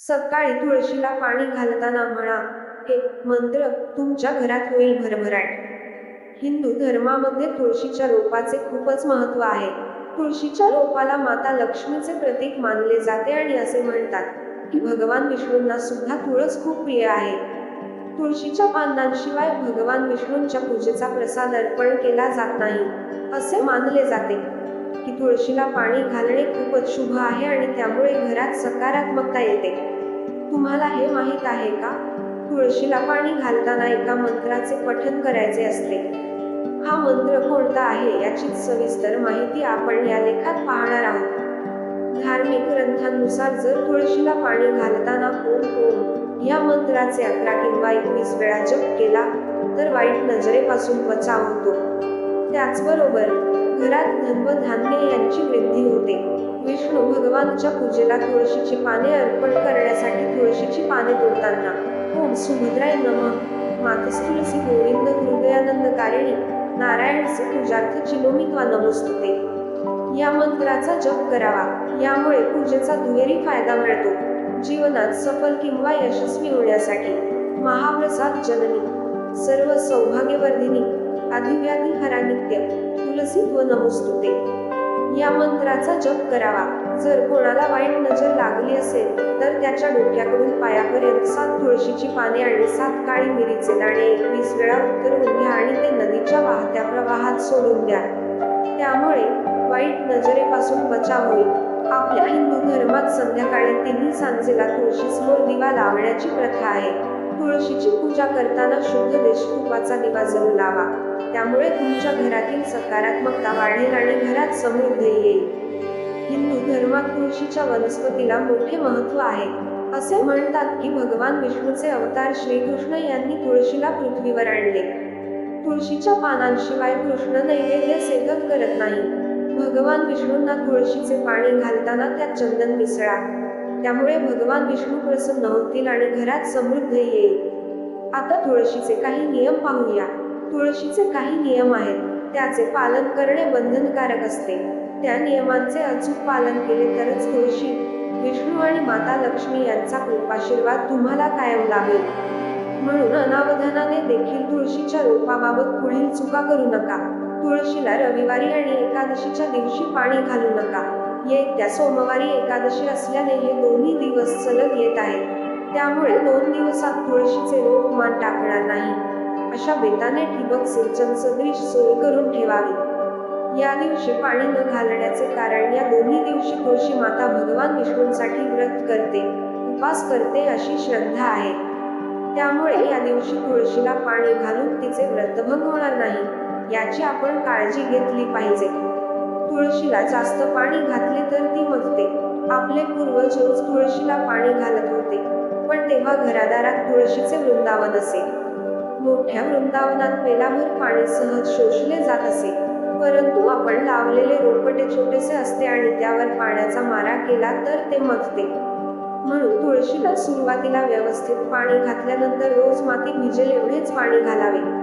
सकाळी तुळशीला पाणी घालताना म्हणा हे मंत्र तुमच्या घरात होईल भरभराट. हिंदू धर्मामध्ये तुळशीच्या रोपाचे खूपच महत्त्व आहे. तुळशीच्या रोपाला माता लक्ष्मीचे प्रतीक मानले जाते आणि असे म्हणतात की भगवान विष्णूंना सुद्धा तुळस खूप प्रिय आहे. तुळशीच्या पानांशिवाय भगवान विष्णूंच्या पूजेचा प्रसाद अर्पण केला जात नाही असे मानले जाते. की तुळशीला पाणी घालणे खूपच शुभ आहे आणि त्यामुळे घरात सकारात्मकता येते. तुम्हाला हे माहीत आहे का? तुळशीला पाणी घालताना एका मंत्राचे पठन करायचे असते. हा मंत्र कोणता आहे याची सविस्तर माहिती आपण या लेखात पाहणार आहोत. धार्मिक ग्रंथांनुसार जर तुळशीला पाणी घालताना ओम ओम या मंत्राचे अकरा किंवा एकवीस वेळा जप केला तर वाईट नजरेपासून बचाव होतो. त्याचबरोबर धान्य वृद्धी होते. विष्णू भगवानच्या पूजेला तुळशीची पाने अर्पण करण्यासाठी तुळशीची पाने तोडताना ओम सुभद्राय नम. मातस तुलसी गोविंद हृदयानंद कारिणी. नारायणचे पूजार्थी चिलोमित्वा नमस्तुते. या मंत्राचा जप करावा. यामुळे पूजेचा दुहेरी फायदा मिळतो. जीवनात सफल किंवा यशस्वी होण्यासाठी. महाप्रसाद जननी. सर्व सौभाग्यवर्धिनी. अधिव्याधी हरानित्य. तुलसी व नमस्तुते. या मंत्राचा जप करावा. जर कोणाला वाईट नजर लागली असेल तर त्याच्या डोक्याकडून पायापर्यंत सात तुळशीची पाने आणि सात काळी मिरीचे दाणे एकवीस वेळा उतरवून घ्या आणि ते नदीच्या वाहत्या प्रवाहात सोडून द्या. त्यामुळे वाईट नजरेपासून बचाव होईल. आपल्या हिंदू धर्मात संध्याकाळी तिन्ही सांजेला तुळशीसमोर दिवा लावण्याची प्रथा आहे. तुळशीची पूजा करताना शुद्ध देशतुपाचा दिवा जरूर लावा. त्यामुळे तुमच्या घरातील सकारात्मकता वाढेल आणि घरात समृद्धी येईल. हिंदू धर्मात तुळशीच्या वनस्पतीला मोठे महत्त्व आहे. असे म्हणतात की भगवान विष्णूचे अवतार श्रीकृष्ण यांनी तुळशीला पृथ्वीवर आणले. तुळशीच्या पानांशिवाय कृष्ण नैवेद्य सेवन करत नाही. भगवान विष्णूंना तुळशीचे पाणी घालताना त्यात चंदन मिसळा. त्यामुळे भगवान विष्णू प्रसन्न होतील आणि घरात समृद्ध येईल. आता तुळशीचे काही नियम पाहूया. तुळशीचे काही नियम आहेत. त्याचे पालन करणे बंधनकारक असते. त्या नियमांचे अचूक पालन केले तरच तुळशी विष्णू आणि माता लक्ष्मी यांचा कृपाशीर्वाद तुम्हाला कायम लाभेल. म्हणून अनावधानाने देखील तुळशीच्या रोपाबाबत पुढील चुका करू नका. तुळशीला रविवारी आणि एकादशीच्या दिवशी पाणी घालू नका. येत्या सोमवारी एकादशी असल्याने हे दोन्ही दिवस सलग येत आहेत. त्यामुळे दोन दिवसात तुळशीचे रोप मान टाकणार नाही. अशा बेताने ठिबक सिंचन सगळी सोय करून ठेवावी. या दिवशी पाणी न घालण्याचे कारण या दोन्ही दिवशी तुळशी माता भगवान विष्णूंसाठी व्रत करते उपास करते अशी श्रद्धा आहे. त्यामुळे या दिवशी तुळशीला पाणी घालून तिचे व्रतभंग होणार नाही याची आपण काळजी घेतली पाहिजे. तुळशीला जास्त पाणी घातले तर ती मजते आपले पूर्वज रोज तुळशीला पाणी घालत होते पण तेव्हा घरादारात तुळशीचे वृंदावन असे. मोठ्या वृंदावनात मेलाभर पाणी सहज शोषले जात असे. परंतु आपण लावलेले रोपटे छोटेसे असते आणि त्यावर पाण्याचा मारा केला तर ते मजते. म्हणून तुळशीला सुरुवातीला व्यवस्थित पाणी घातल्यानंतर रोज माती भिजेल एवढेच पाणी घालावे.